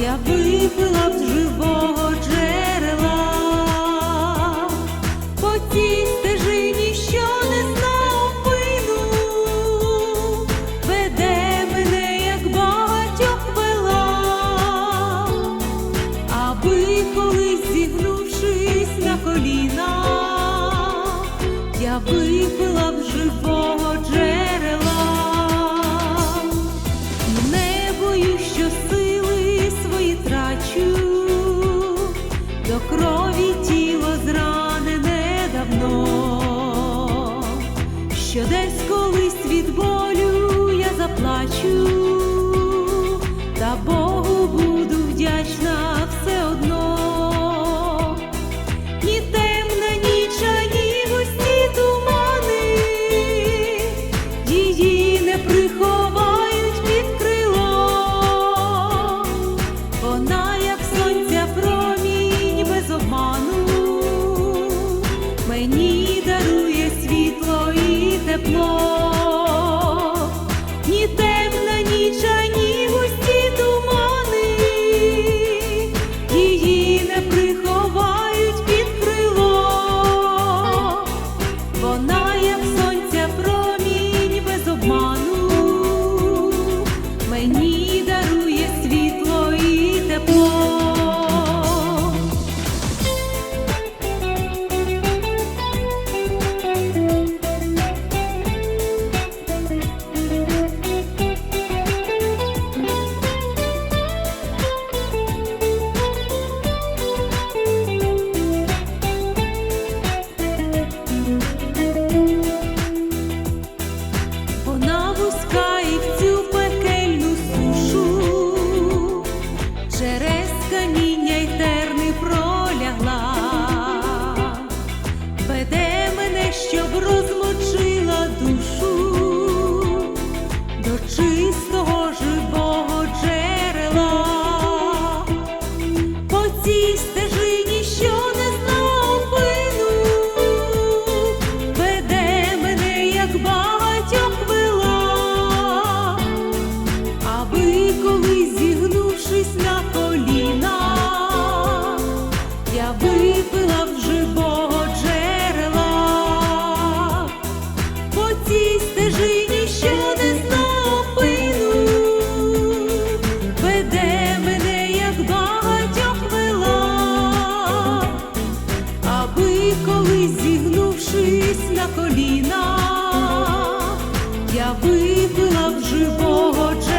я випила б живого джерела, по тій стежині, що не знав пину, веде мене, як багатьох вела, аби колись зігнувшись на коліна, я випила б живого джерела. Десь колись від болю я заплачу, та Богу буду вдячна все одно. Ні темна ані густі її не приховають дарує світло і тепло. на коліна, я вибила в живого. джерела.